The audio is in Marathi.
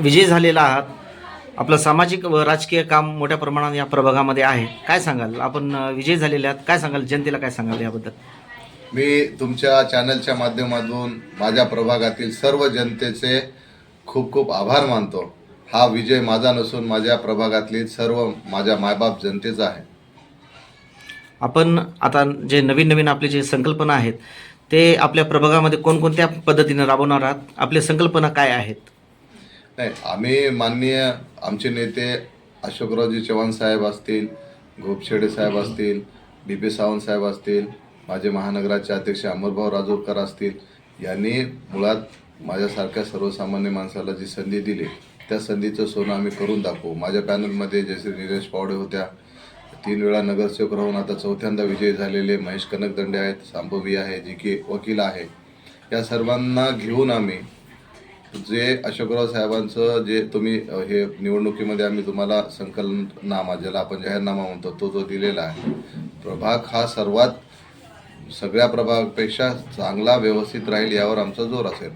विजयी झालेला आहात. आपलं सामाजिक व राजकीय काम मोठ्या प्रमाणात या प्रभागामध्ये आहे. काय सांगाल? आपण विजयी झालेले आहात. काय सांगाल? जनतेला काय सांगाल याबद्दल? मी तुमच्या चॅनलच्या माध्यमातून माझ्या प्रभागातील सर्व जनतेचे खूप खूप आभार मानतो. हा विजय माझा नसून माझ्या प्रभागातील सर्व माझ्या मायबाप जनतेचा आहे. आपण आता जे नवीन नवीन आपले जे संकल्पना आहेत ते आपल्या प्रभागामध्ये कोणकोणत्या पद्धतीने राबवणार आहात? आपल्या संकल्पना काय आहेत? नाही आम्ही माननीय आमचे नेते अशोकरावजी चव्हाण साहेब असतील घोपशेडे साहेब असतील बी पी सावंत साहेब असतील माझे महानगराचे अध्यक्ष अमरभाऊ राजूरकर असतील यांनी मुळात माझ्यासारख्या सर्वसामान्य माणसाला जी संधी दिली त्या संधीचं सोनं आम्ही करून दाखवू. माझ्या पॅनलमध्ये जयश्री निलेश पावडे होत्या. तीन वेळा नगरसेवक राहून आता चौथ्यांदा विजयी झालेले महेश कनकदंडे आहेत सांभवी आहे जी की वकील आहे. या सर्वांना घेऊन आम्ही जे अशोकराव साहेबांचं जे तुम्ही हे निवडणुकीमध्ये आम्ही तुम्हाला संकलननामा ज्याला आपण जाहीरनामा म्हणतो तो जो दिलेला आहे प्रभाग हा सर्वात सगळ्या प्रभागापेक्षा चांगला व्यवस्थित राहील यावर आमचा जोर असेल.